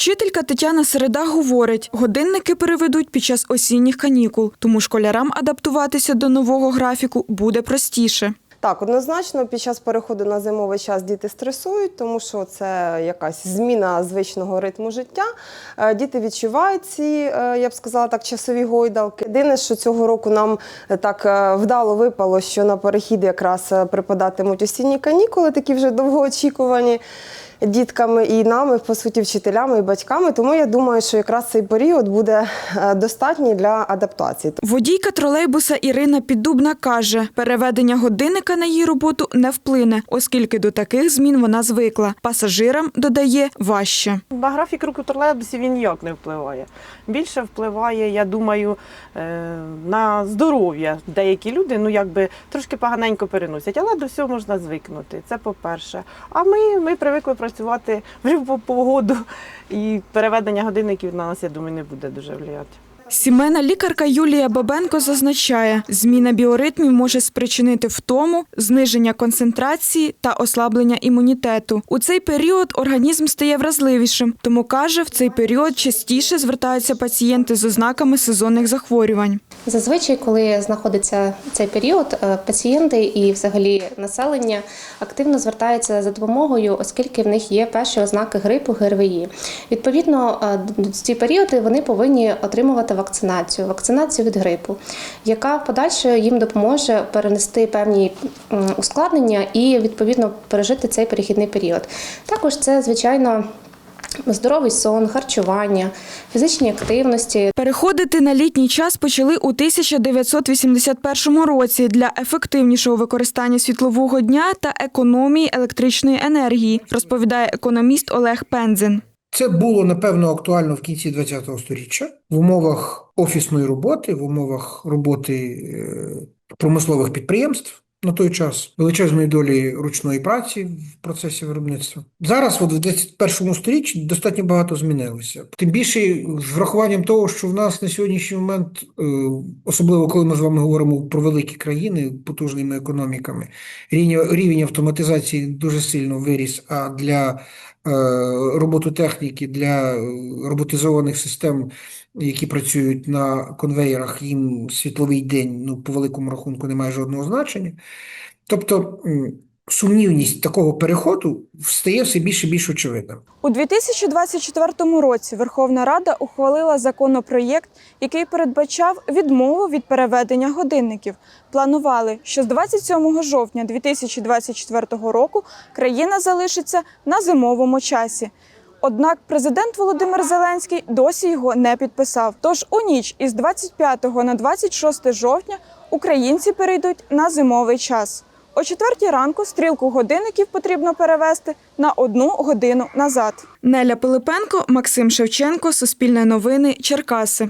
Вчителька Тетяна Середа говорить, годинники переведуть під час осінніх канікул, тому школярам адаптуватися до нового графіку буде простіше. Так, однозначно, під час переходу на зимовий час діти стресують, тому що це якась зміна звичного ритму життя. Е, Діти відчувають ці, е, я б сказала так, часові гойдалки. Єдине, що цього року нам е, так вдало випало, що на перехід якраз припадатимуть осінні канікули, такі вже довгоочікувані дітками і нами, по суті, вчителями і батьками. Тому я думаю, що якраз цей період буде е, достатній для адаптації. Водійка тролейбуса Ірина Піддубна каже, переведення годинника на її роботу не вплине, оскільки до таких змін вона звикла. Пасажирам додає важче. На графік руку тролейбусів він ніяк не впливає. Більше впливає, я думаю, е, на здоров'я. Деякі люди ну якби трошки поганенько переносять, але до всього можна звикнути. Це по-перше. А ми, ми привикли працювати в любу погоду, і переведення годинників на нас, я думаю, не буде дуже впливати. Сімейна лікарка Юлія Бабенко зазначає, зміна біоритмів може спричинити втому, зниження концентрації та ослаблення імунітету. У цей період організм стає вразливішим, тому каже, в цей період частіше звертаються пацієнти з ознаками сезонних захворювань. Зазвичай, коли знаходиться цей період, е, пацієнти і взагалі населення активно звертаються за допомогою, оскільки в них є перші ознаки грипу ГРВІ. Відповідно, е, в ці періоди вони повинні отримувати вакцинацію, вакцинацію від грипу, яка в подальше їм допоможе перенести певні ускладнення і відповідно пережити цей перехідний період. Також це, звичайно. Здоровий сон, харчування, фізичні активності, Переходити на літній час почали у 1981 році для ефективнішого використання світлового дня та економії електричної енергії, розповідає економіст Олег Пензин. Це було напевно актуально в кінці ХХ століття. В умовах офісної роботи, в умовах роботи е, промислових підприємств на той час, величезної долі ручної праці в процесі виробництва. Зараз, от в 21 сторіччі, достатньо багато змінилося. Тим більше з врахуванням того, що в нас на сьогоднішній момент, е, особливо коли ми з вами говоримо про великі країни потужними економіками, рівень, автоматизації дуже сильно виріс. А для е, робототехніки, для е, роботизованих систем, які працюють на конвеєрах, їм світловий день ну, по великому рахунку не має жодного значення. Тобто сумнівність такого переходу стає все більше і більш очевидним. У 2024 році Верховна Рада ухвалила законопроєкт, який передбачав відмову від переведення годинників. Планували, що з 27 жовтня 2024 року країна залишиться на зимовому часі. Однак президент Володимир Зеленський досі його не підписав. Тож у ніч із 25 на 26 жовтня українці перейдуть на зимовий час. О четвертій ранку стрілку годинників потрібно перевести на одну годину назад. Неля Пилипенко, Максим Шевченко, Суспільне новини, Черкаси.